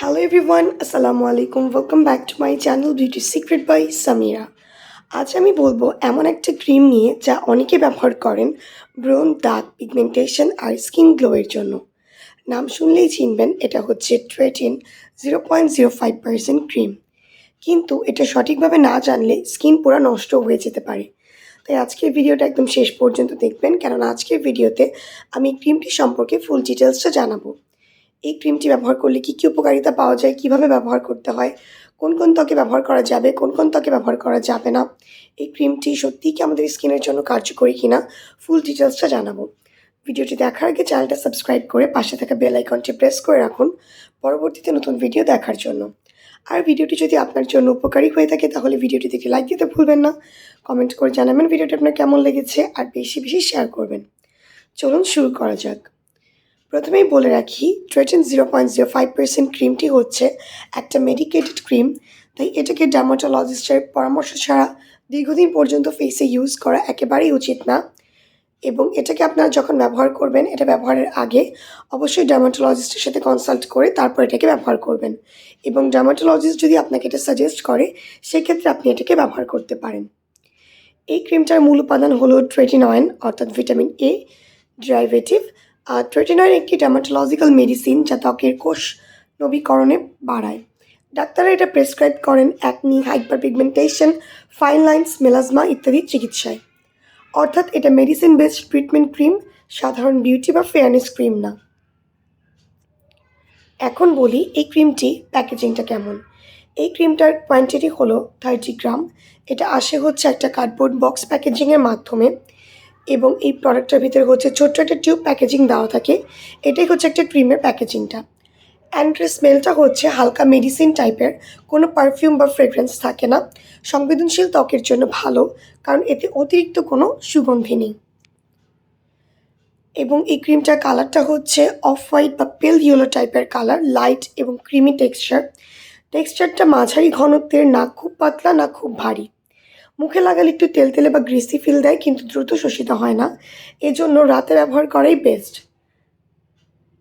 Hello everyone আসসালামু আলাইকুম welcome back to my channel beauty secret by Samira আজ আমি বলব এমন একটা ক্রিম নিয়ে যা অনেকে ব্যবহার করেন ব্রোন দাগ পিগমেন্টেশন আর স্কিন গ্লোয়ের জন্য। নাম শুনলেই চিনবেন, এটা হচ্ছে Tretin zero point zero five percent cream কিন্তু এটা সঠিকভাবে না জানলে স্কিন পুরো নষ্ট হয়ে যেতে পারে। তাই আজকের ভিডিওটা একদম শেষ পর্যন্ত দেখবেন, কেননা আজকের ভিডিওতে আমি ক্রিমটি সম্পর্কে ফুল ডিটেলসটা জানাব। এই ক্রিমটি ব্যবহার করলে কী কী উপকারিতা পাওয়া যায়? কীভাবে ব্যবহার করতে হয়? কোন কোন ত্বকে ব্যবহার করা যাবে? কোন কোন ত্বকে ব্যবহার করা যাবে না? এই ক্রিমটি সত্যিই কি আমাদের স্কিনের জন্য কার্যকরী কিনা? ফুল ডিটেলসটা জানাব। ভিডিওটি দেখার আগে চ্যানেলটা সাবস্ক্রাইব করে পাশে থাকা বেল আইকনটি প্রেস করে রাখুন পরবর্তীতে নতুন ভিডিও দেখার জন্য। আর ভিডিওটি যদি আপনার জন্য উপকারী হয়ে থাকে, তাহলে ভিডিওটি দেখে লাইক দিতে ভুলবেন না। কমেন্ট করে জানাবেন ভিডিওটি আপনার কেমন লেগেছে, আর বেশি বেশি শেয়ার করবেন। চলুন শুরু করা যাক। প্রথমেই বলে রাখি Tretin zero point zero five percent ক্রিমটি হচ্ছে একটা মেডিকেটেড ক্রিম তাই এটাকে ডার্মাটোলজিস্টের পরামর্শ ছাড়া দীর্ঘদিন পর্যন্ত ফেসে ইউজ করা একেবারেই উচিত না। এবং এটাকে আপনারা যখন ব্যবহার করবেন, এটা ব্যবহারের আগে অবশ্যই ডার্মাটোলজিস্টের সাথে কনসাল্ট করে তারপর এটাকে ব্যবহার করবেন। এবং ডার্মাটোলজিস্ট যদি আপনাকে এটা সাজেস্ট করে, সেক্ষেত্রে আপনি এটাকে ব্যবহার করতে পারেন। এই ক্রিমটার মূল উপাদান হলো ট্রেটিনয়েন অর্থাৎ ভিটামিন এ ডেরাইভেটিভ আর ট্রেটিনয়েন একটি ডার্মাটোলজিক্যাল মেডিসিন যা ত্বকের কোষ নবীকরণে বাড়ায়। ডাক্তাররা এটা প্রেসক্রাইব করেন acne hyper pigmentation fine lines melasma ইত্যাদি চিকিৎসায়। অর্থাৎ এটা মেডিসিন বেসড ট্রিটমেন্ট ক্রিম সাধারণ বিউটি বা ফেয়ারনেস ক্রিম না। এখন বলি এই ক্রিমটি প্যাকেজিংটা কেমন। এই ক্রিমটার কোয়ান্টিটি হলো থার্টি গ্রাম এটা আসে হচ্ছে একটা কার্ডবোর্ড বক্স প্যাকেজিংয়ের মাধ্যমে। এবং এই প্রোডাক্টটার ভিতরে হচ্ছে ছোট্ট একটা টিউব প্যাকেজিং দেওয়া থাকে। এটাই হচ্ছে একটা ক্রিমের প্যাকেজিংটা অ্যান্ড স্মেলটা হচ্ছে হালকা মেডিসিন টাইপের কোনো পারফিউম বা ফ্রেগ্রেন্স থাকে না। সংবেদনশীল ত্বকের জন্য ভালো, কারণ এতে অতিরিক্ত কোনো সুগন্ধি নেই। এবং এই ক্রিমটার কালারটা হচ্ছে অফ হোয়াইট বা পেল ইয়েলো টাইপের কালার লাইট এবং ক্রিমি টেক্সচার টেক্সচারটা মাঝারি ঘনত্বের, না খুব পাতলা, না খুব ভারী। মুখে লাগালে একটু তেলতেলে বা গ্রিসি ফিল দেয়, কিন্তু দ্রুত শোষিত হয় না। এজন্য রাতে ব্যবহার করাই বেস্ট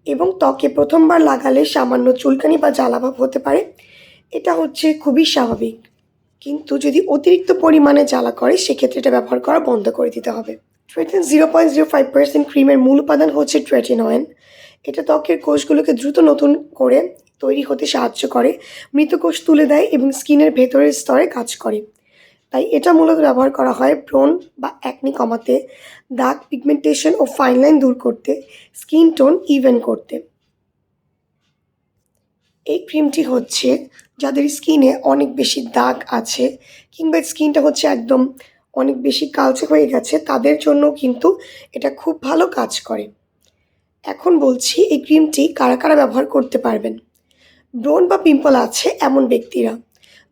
এবং ত্বকে প্রথমবার লাগালে সামান্য চুলকানি বা জ্বালাভাব হতে পারে। এটা হচ্ছে খুবই স্বাভাবিক। কিন্তু যদি অতিরিক্ত পরিমাণে জ্বালা করে, সেক্ষেত্রে এটা ব্যবহার করা বন্ধ করে দিতে হবে। Tretin zero point zero five percent ক্রিমের মূল উপাদান হচ্ছে ট্রেটিনয়েন এটা ত্বকের কোষগুলোকে দ্রুত নতুন করে তৈরি হতে সাহায্য করে, মৃত কোষ তুলে দেয় এবং স্কিনের ভেতরের স্তরে কাজ করে। তাই এটা মূলত ব্যবহার করা হয় ব্রণ বা অ্যাকনি কমাতে, দাগ পিগমেন্টেশন ও ফাইন লাইন দূর করতে স্কিন টোন ইভেন করতে। এই ক্রিমটি হচ্ছে যাদের স্কিনে অনেক বেশি দাগ আছে কিংবা স্কিনটা হচ্ছে একদম অনেক বেশি কালচে হয়ে গেছে, তাদের জন্য কিন্তু এটা খুব ভালো কাজ করে। এখন বলছি এই ক্রিমটি কারা কারা ব্যবহার করতে পারবেন? ব্রণ বা পিম্পল আছে এমন ব্যক্তিরা।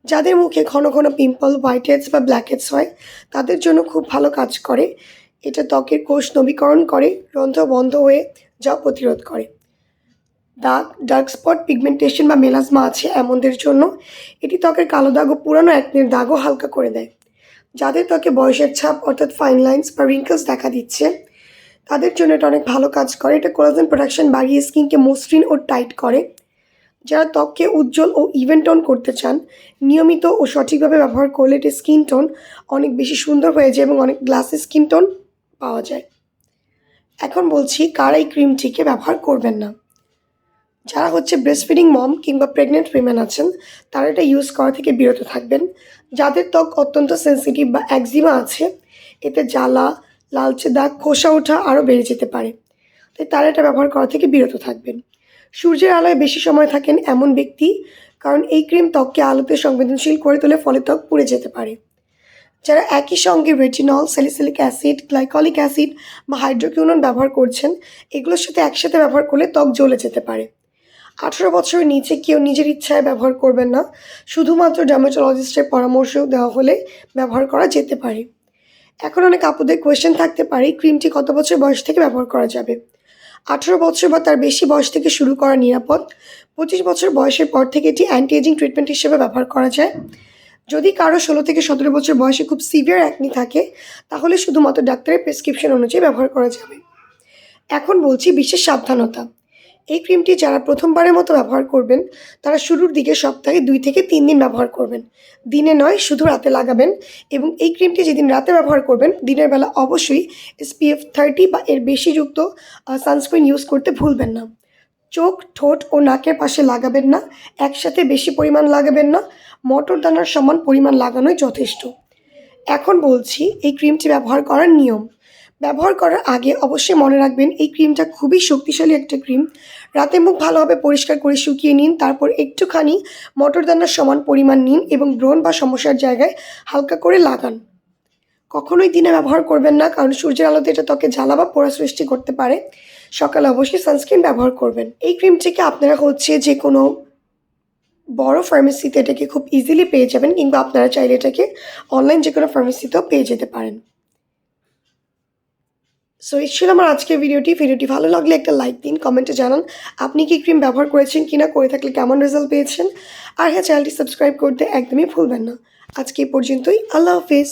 যাদের মুখে ঘন ঘন পিম্পল হোয়াইট হেডস বা ব্ল্যাক হেডস হয়, তাদের জন্য খুব ভালো কাজ করে। এটা ত্বকের কোষ নবীকরণ করে, রন্ধ্র বন্ধ হয়ে যা প্রতিরোধ করে। দাগ ডার্ক স্পট পিগমেন্টেশন বা মেলাজমা আছে এমনদের জন্য। এটি ত্বকের কালো দাগ ও পুরানো একনের দাগও হালকা করে দেয়। যাদের ত্বকে বয়সের ছাপ, অর্থাৎ ফাইন লাইন্স বা রিঙ্কলস দেখা দিচ্ছে, তাদের জন্য এটা অনেক ভালো কাজ করে। এটা কোলাজেন প্রোডাকশন বাড়িয়ে স্কিনকে মসৃণ ও টাইট করে। যারা ত্বককে উজ্জ্বল ও ইভেন টোন করতে চান, নিয়মিত ও সঠিকভাবে ব্যবহার করলে এটি স্কিন টোন অনেক বেশি সুন্দর হয়ে যায় এবং অনেক গ্লাসে স্কিন টোন পাওয়া যায়। এখন বলছি কারা এই ক্রিমটিকে ব্যবহার করবেন না। যারা হচ্ছে ব্রেস্ট ফিডিং মম কিংবা প্রেগনেন্ট উইমেন আছেন, তারা এটা ইউজ করা থেকে বিরত থাকবেন। যাদের ত্বক অত্যন্ত সেন্সিটিভ বা একজিমা আছে, এতে জ্বালা, লালচে দাগ, খোসা ওঠা আরও বেড়ে যেতে পারে। তাই তারা এটা ব্যবহার করা থেকে বিরত থাকবেন। সূর্যের আলোয় বেশি সময় থাকেন এমন ব্যক্তি, কারণ এই ক্রিম ত্বককে আলোতে সংবেদনশীল করে তোলে, ফলে ত্বক পুড়ে যেতে পারে। যারা একই সঙ্গে retinol salicylic acid glycolic acid বা হাইড্রোকিউনন ব্যবহার করছেন, এগুলোর সাথে একসাথে ব্যবহার করলে ত্বক জ্বলে যেতে পারে। আঠেরো বছরের নিচে কেউ নিজের ইচ্ছায় ব্যবহার করবেন না, শুধুমাত্র ডার্মাটোলজিস্টের পরামর্শ দেওয়া হলে ব্যবহার করা যেতে পারে। এখন অনেক আপুদের কোয়েশ্চেন থাকতে পারে ক্রিমটি কত বছর বয়স থেকে ব্যবহার করা যাবে? আঠেরো বছর বা তার বেশি বয়স থেকে শুরু করা নিরাপদ। পঁচিশ বছর বয়সের পর থেকে এটি অ্যান্টি এজিং ট্রিটমেন্ট হিসেবে ব্যবহার করা যায়। যদি কারও ষোলো থেকে সতেরো বছর বয়সে খুব সিভিয়ার অ্যাকনি থাকে, তাহলে শুধুমাত্র ডাক্তারের প্রেসক্রিপশন অনুযায়ী ব্যবহার করা যাবে। এখন বলছি বিশেষ সাবধানতা। এই ক্রিমটি যারা প্রথমবারের মতো ব্যবহার করবেন, তারা শুরুর দিকে সপ্তাহে দুই থেকে তিন দিন ব্যবহার করবেন। দিনে নয়, শুধু রাতে লাগাবেন এবং এই ক্রিমটি যেদিন রাতে ব্যবহার করবেন, দিনের বেলা অবশ্যই এসপিএফ থার্টি বা এর বেশি যুক্ত সানস্ক্রিন ইউজ করতে ভুলবেন না। চোখ, ঠোঁট ও নাকের পাশে লাগাবেন না, একসাথে বেশি পরিমাণ লাগাবেন না, মটর দানার সমান পরিমাণ লাগানোই যথেষ্ট। এখন বলছি, এই ক্রিমটি ব্যবহার করার নিয়ম। ব্যবহার করার আগে অবশ্যই মনে রাখবেন, এই ক্রিমটা খুবই শক্তিশালী একটা ক্রিম। রাতে মুখ ভালোভাবে পরিষ্কার করে শুকিয়ে নিন, তারপর একটুখানি মটর দানার সমান পরিমাণ নিন এবং ব্রণ বা সমস্যার জায়গায় হালকা করে লাগান। কখনোই দিনে ব্যবহার করবেন না, কারণ সূর্যের আলোতে এটা ত্বকে জ্বালা বা পোড়া সৃষ্টি করতে পারে। সকালে অবশ্যই সানস্ক্রিন ব্যবহার করবেন। এই ক্রিমটিকে আপনারা হচ্ছে যে কোনো বড় ফার্মেসিতে এটাকে খুব ইজিলি পেয়ে যাবেন কিংবা আপনারা চাইলে এটাকে অনলাইন যে কোনো ফার্মেসিতেও পেয়ে যেতে পারেন। সো এই ছিল আমার আজকের ভিডিওটি ভিডিওটি ভালো লাগলে একটা লাইক দিন কমেন্টে জানান, আপনি কি ক্রিম ব্যবহার করেছেন কিনা, করে থাকলে কেমন রেজাল্ট পেয়েছেন? আর হ্যাঁ চ্যানেলটি সাবস্ক্রাইব করতে একদমই ভুলবেন না। আজকে পর্যন্তই, আল্লাহ হাফিজ।